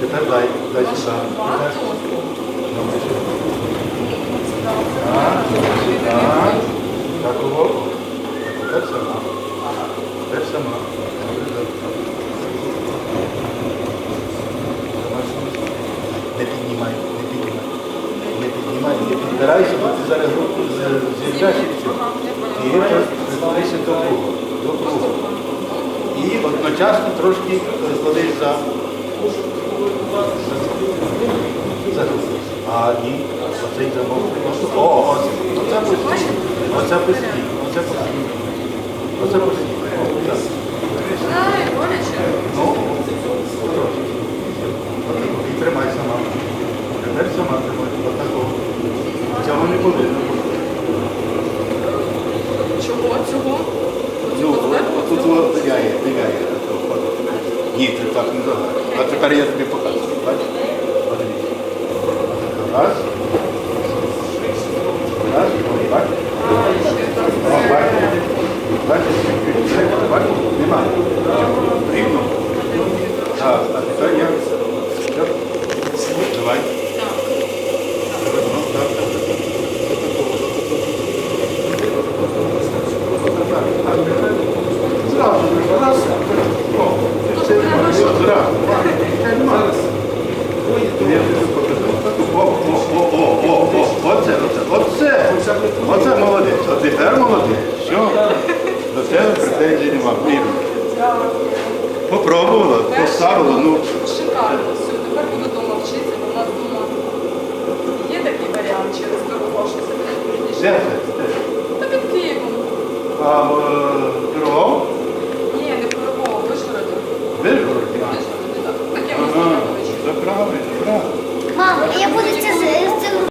Тепер дай, дай сюди. Так, так. Тепер сама. Тепер сама. Не піднімай, не піднімай. Не піднімай, не підбирайся, бо ти зараз руку з- зірвеш і все. І притулися до кругу. І одночасно трошки кладеш за, за руку. А ні, оцей замок. О, оце. Постійно. Оце постійно. Оце постійно. Оце постійно. Ну, І тримай сама. Тепер сама тримай. Отако. Цього не повинно. Чого? Цього? Ну, Оцього зверху? тут Цього? воно пиляє, пиляє. Ні, це так не загально. А тепер я тобі покажу. Бачиш? Подивіться. Раз. Раз. О, бачиш? О, бачиш? Бачиш? Бачиш? Нема. Рівно. Так, а тепер я. Все. Давай. Так. Ну, так, так, так. Зразу, раз. О, все, все, зразу. Зараз. Я тобі покажу. О, о, о, о, о, о, оце, молодець. От тепер молодець. Попробувала, поставила, ну, Шикарно. Все, тепер буду вчитися, бо в нас вдома є такий варіант через дорогу, що це буде де це? Та під Києвом. А, е, E eu vou.